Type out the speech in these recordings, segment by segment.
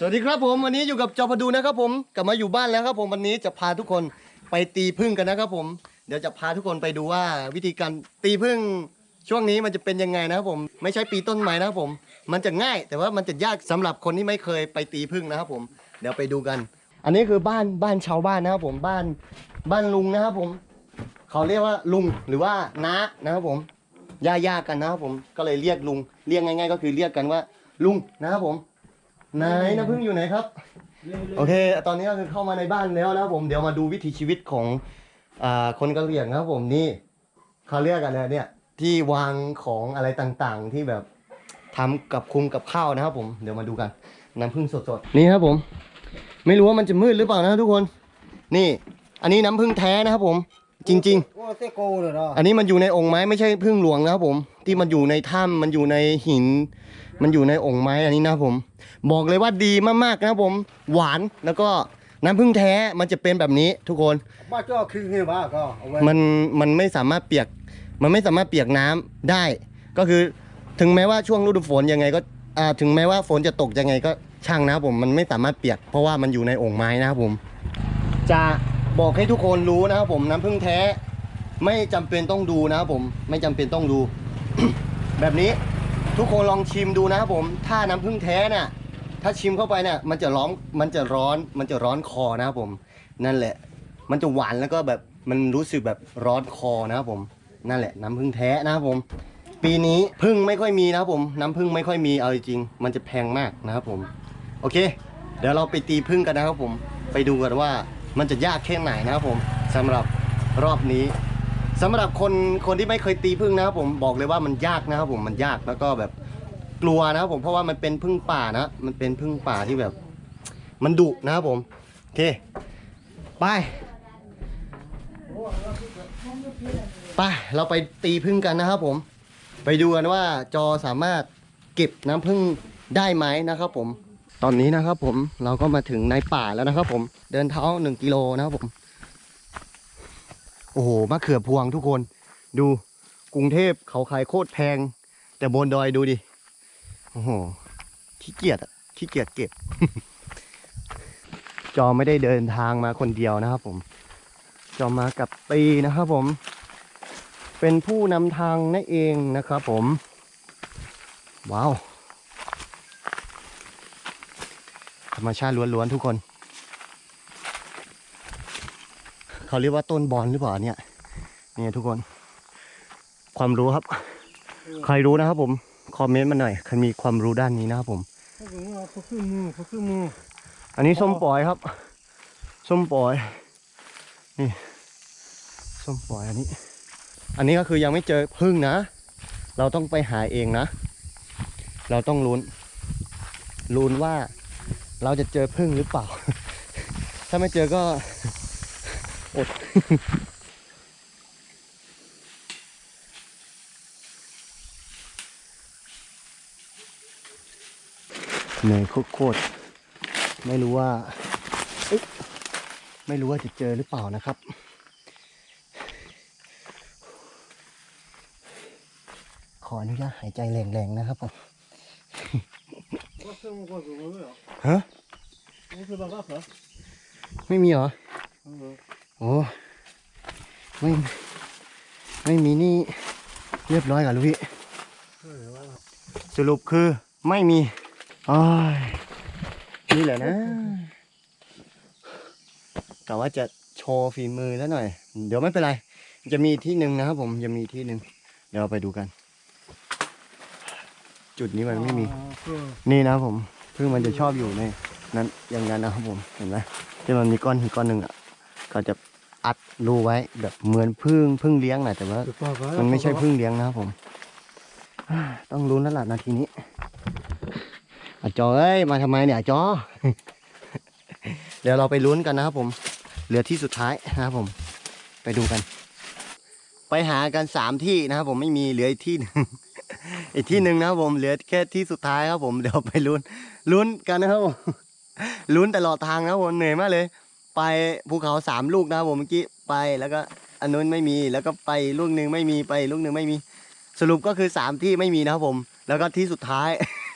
สวัสดีครับผมวันนี้อยู่กับจอพดูนะครับผมกลับมาอยู่บ้านแล้วครับผมวันนี้จะพาทุกคนไปตีพึ่งกันนะครับผมเดี๋ยวจะพาทุกคนไปดูว่าวิธีการตีพึ่งช่วงนี้มันจะเป็นยังไงนะครับผมไม่ใช่ปีต้นไม้นะครับผม มันจะง่ายแต่ว่ามันจะยากสำหรับคนที่ไม่เคยไปตีพึ่งนะครับผมเดี๋ยวไปดูกัน อันนี้คือบ้านบ้านชาวบ้านนะครับผมบ้านบ้านลุงนะครับผม เขาเรียกว่าลุงหรือว่าน้านะครับผมย่าๆกันนะครับผมก็เลยเรียกลุงเรียกง่าย ๆ ก็คือเรียกกันว่าลุงนะครับผม ไหนน้ำพึ่งอยู่ไหนครับ โอเค ตอนนี้ก็คือเข้ามาในบ้านแล้วนะครับผมเดี๋ยวมาดูวิถีชีวิตของอ่าคนกะเหรี่ยงนะครับผมนี่เขาเรียกกันเลยเนี่ย ที่วางของอะไรต่างๆ ที่แบบทำกับคุมกับข้าวนะครับผมเดี๋ยวมาดูกันน้ำพึ่งสดๆนี่ครับผม ไม่รู้ว่ามันจะมืดหรือเปล่านะทุกคน นี่ อันนี้น้ำพึ่งแท้นะครับผม จริงๆว่าเซโกเลยเนาะอันนี้มันอยู่ในองค์ไม้ไม่ใช่พึ่งหลวงนะครับผม ที่มันอยู่ในถ้ำมันอยู่ในหิน มันอยู่ในองค์ไม้อันนี้นะครับผม บอกเลยว่าดีมากๆนะครับผม หวานแล้วก็น้ำพึ่งแท้มันจะเป็นแบบนี้ทุกคน บ้าจ้อคือไงบ้าก็เอาไว้มันมันไม่สามารถเปียก มันไม่สามารถเปียกน้ำได้ ก็คือถึงแม้ว่าช่วงฤดูฝนยังไงก็อ่าถึงแม้ว่าฝนจะตกยังไงก็ช่างนะครับผมมันไม่สามารถเปียกเพราะว่ามันอยู่ในองค์ไม้นะครับผม จะบอกให้ทุกคนรู้นะครับผมน้ำพึ่งแท้ ไม่จำเป็นต้องดูนะครับผมไม่จำเป็นต้องดู แบบนี้ทุกคนลองชิมดูนะครับผม ถ้าน้ำผึ้งแท้เนี่ยถ้าชิมเข้าไปเนี่ยมันจะร้อนมันจะร้อนมันจะร้อนคอนะครับผม นั่นแหละ มันจะหวานแล้วก็แบบมันรู้สึกแบบร้อนคอนะครับผม นั่นแหละ น้ำผึ้งแท้นะครับผม ปีนี้พึ่งไม่ค่อยมีนะครับผม น้ำผึ้งไม่ค่อยมีเอาจริงมันจะแพงมากนะครับผม โอเค เดี๋ยวเราไปตีพึ่งกันนะครับผม ไปดูกันว่ามันจะยากแค่ไหนนะครับผมสำหรับรอบนี้ สำหรับคนคนที่ไม่เคยตีพึ่งนะครับผมบอกเลยว่ามันยากนะครับผมมันยากแล้วก็แบบกลัวนะครับผมเพราะว่ามันเป็นพึ่งป่านะ มันเป็นพึ่งป่าที่แบบ มันดุนะครับผมโอเคไปไปเราไปตีพึ่งกันนะครับผม ไปดูกันว่าจอสามารถเก็บน้ำพึ่งได้ไหมนะครับผม ตอนนี้นะครับผมเราก็มาถึงในป่าแล้วนะครับผมเดินเท้าหนึ่งกิโลนะครับผม อ้โหมะเขือพวงทุกคน ดูกรุงเทพเขาขายโคตรแพง แต่บนดอยดูดิ โอ้โหขี้เกียจอะขี้เกียจเก็บ จอไม่ได้เดินทางมาคนเดียวนะครับผม จอมากับตีนะครับผม เป็นผู้นำทางนั่นเองนะครับผม ว้าว ธรรมชาติล้วนๆทุกคน เขาเรียกว่าต้นบอลหรือเปล่าเนี่ยเนี่ยทุกคน ความรู้ครับ ใครรู้นะครับผมคอมเมนต์มาหน่อยใครมีความรู้ด้านนี้นะครับผมเขาคือมือเขาคือมือเขาคือมืออันนี้ส้มปล่อยครับ ส้มปล่อย นี่ส้มปล่อยอันนี้ อันนี้ก็คือยังไม่เจอพึ่งนะ เราต้องไปหาเองนะ เราต้องลุ้นลุ้นว่าเราจะเจอพึ่งหรือเปล่า ถ้าไม่เจอก็ อดเหนื่อยโคตรๆไม่รู้ว่าเอ๊ะไม่รู้ว่าจะเจอหรือเปล่านะครับ ขออนุญาตหายใจแรงๆนะครับผมเขาคือมือเขาคือมือเหรอฮะเขาคือบ้าก็เหรอไม่มีเหรอเออ โอ้ไม่ไม่มีนี่เรียบร้อยกับลูกพี่สรุปคือไม่มีอ้ยนี่แหละนะกะว่าจะโชว์ฝีมือซะหน่อย เดี๋ยวไม่เป็นไร จะมีที่หนึ่งนะครับผมจะมีที่หนึ่งเดี๋ยวเราไปดูกัน จุดนี้มันไม่มี นี่นะครับผมเพึ่งมันจะชอบอยู่ในนั้นอย่างนั้นนะครับผมเห็นไหมที่มันมีก้อนหินก้อนหนึ่งอะ เขาจะอัดรูไว้แบบเหมือนพึ่งพึ่งเลี้ยงนะแต่ว่าคือป้าก็มันไม่ใช่พึ่งเลี้ยงนะครับผมต้องรู้แล้วล่ะนาทีนี้อาจอเอ้ยมาทำไมเนี่ยอาจอ เดี๋ยวเราไปลุ้นกันนะครับผมเหลือที่สุดท้ายนะครับผม ไปดูกัน ไปหากันสามที่นะครับผมไม่มีเหลืออีกที่หนึ่งอีกที่หนึ่งนะครับผมเหลือแค่ที่สุดท้ายครับผมเดี๋ยวไปลุ้นลุ้นกันนะครับผมลุ้นตลอดทางนะครับผมเหนื่อยมากเลย ไปภูเขาสามลูกนะครับผมเมื่อกี้ไปแล้วก็อันนู้นไม่มีแล้วก็ไปลูกหนึ่งไม่มีไปลูกหนึ่งไม่มี สรุปก็คือสามที่ไม่มีนะครับผม แล้วก็ที่สุดท้าย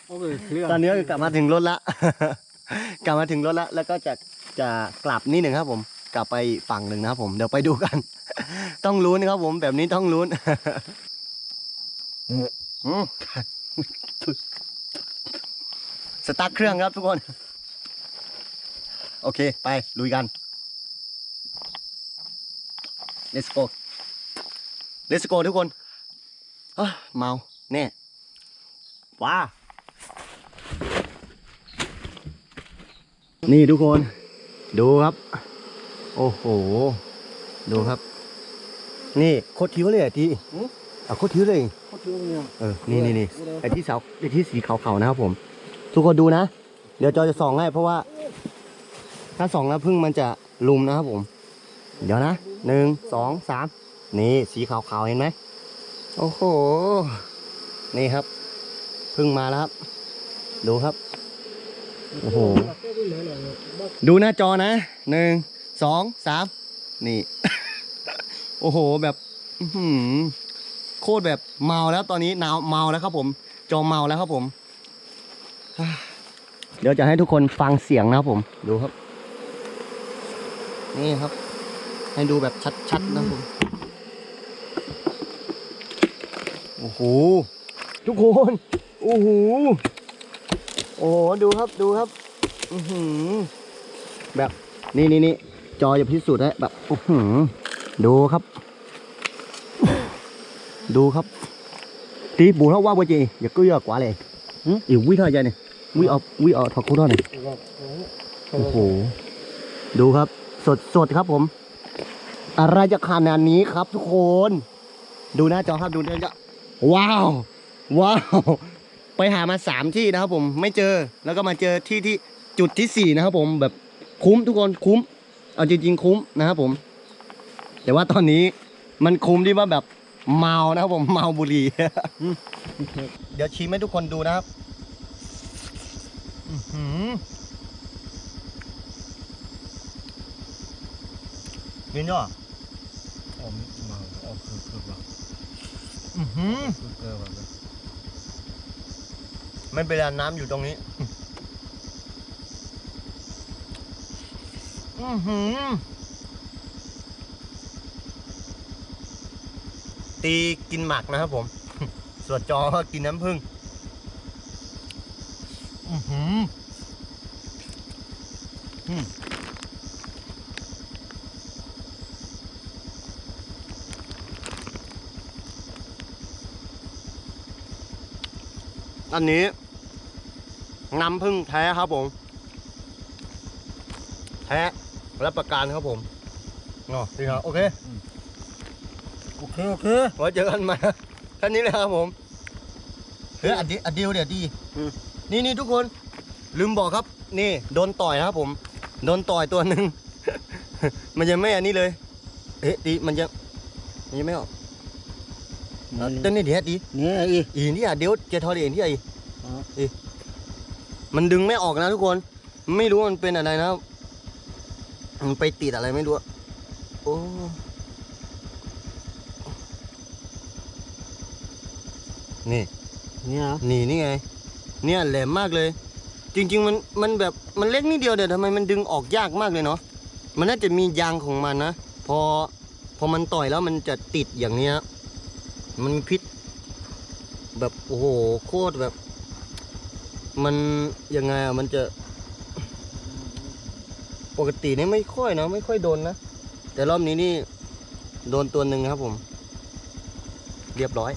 โอเคเคลียร์ตอนนี้ก็กลับมาถึงรถละ กลับมาถึงรถแล้วแล้วก็จะจะกลับนี่หนึ่งครับผม กลับไปฝั่งหนึ่งนะครับผมเดี๋ยวไปดูกัน ต้องลุ้นนะครับผมแบบนี้ต้องลุ้นอืมสตาร์ทเครื่องครับทุกคน โอเค ไป ลุยกัน let's go let's go ทุกคนเอ้อเมาแน่ว้า นี่ทุกคน ดูครับ โอ้โห ดูครับ นี่โคตรทิ้วเลยอะทีอะโคตรทิ้วเลยเขาเชื่อเนี่ยเออ นี่นี่นี่ไอ้ที่เสาไอ้ที่สีขาวๆนะครับผม ทุกคนดูนะ เดี๋ยวจอจะส่องให้เพราะว่า ถ้าสองแล้วพึ่งมันจะลุมนะครับผม เดี๋ยวนะหนึ่งสองสามนี่สีขาวๆเห็นไหมโอ้โห นี่ครับพึ่งมาแล้วครับ ดูครับโอ้โหดูหน้าจอนะหนึ่งสองสามนี่ โอ้โหแบบโคตรแบบเมาแล้วตอนนี้หนาวเมาแล้วครับผม จอเมาแล้วครับผม เดี๋ยวจะให้ทุกคนฟังเสียงนะครับผม ดูครับ นี่ครับ ให้ดูแบบชัดๆนะครับผมโอ้โหทุกคนโอ้โหโอ้โหดูครับดูครับ อือหือแบบนี่นี่นี่จอจะพิสูจน์ให้แบบอือหือดูครับ ดูครับ tí bù nó qua bữa chị giờ cứ giờ quả này Ừ? yêu quý thôi vậy này quý ở quý ở thật cô đó này โอ้โห ดูครับ สดสดครับผม อะไรจะขนาดนี้ครับทุกคน ดูหน้าจอครับดูหน้าจอว้าวว้าวไปหามาสามที่นะครับผมไม่เจอแล้วก็มาเจอที่ที่จุดที่สี่นะครับผมแบบคุ้มทุกคนคุ้ม เอาจริงๆคุ้มนะครับผม แต่ว่าตอนนี้มันคุ้มที่ว่าแบบเมานะครับผมเมาบุหรี่เดี๋ยวชิมให้ทุกคนดูนะครับ นี่เนาะอ๋อมาอ๋อคือคือแบบอือหือคือเกินแบบไม่เป็นไรน้ำอยู่ตรงนี้ อือหือ ตีกินหมักนะครับผม ส่วนจอก็กินน้ำผึ้งอือหือ อืม อันนี้น้ำผึ้งแท้ครับผม แท้รับประกันครับผมอ๋อดีครับโอเคโอเคโอเคไว้เจอกันใหมาแค่นี้เลยครับผมเฮ้ยอัดดิอัดดิวเดี๋ยวดีอืมนี่นี่ทุกคนลืมบอกครับ นี่โดนต่อยนะครับผม โดนต่อยตัวหนึ่งมันยังไม่อันนี้เลย เอ๊ะดีมันยังมันยังไม่ออก เอาเต้นนี่เดี๋ยวดีเนี่ยอีอีนี่อะเดี๋ยวเจทอดีนี่อะอีอ๋ออีมันดึงไม่ออกนะทุกคน ไม่รู้มันเป็นอะไรนะมันไปติดอะไรไม่รู้อะโอ้นี่เนี่ยนี่นี่ไง เนี่ยแหลมมากเลย จริง ๆ มันมันแบบมันเล็กนิดเดียวแต่ทำไมมันดึงออกยากมากเลยเนาะมันน่าจะมียางของมันนะพอพอมันต่อยแล้วมันจะติดอย่างเนี้ย มันพิษแบบโอ้โหโคตรแบบ มันยังไงอะมันจะ ปกตินี่ไม่ค่อยนะไม่ค่อยโดนนะ แต่รอบนี้นี่ โดนตัวหนึ่งครับผม เรียบร้อย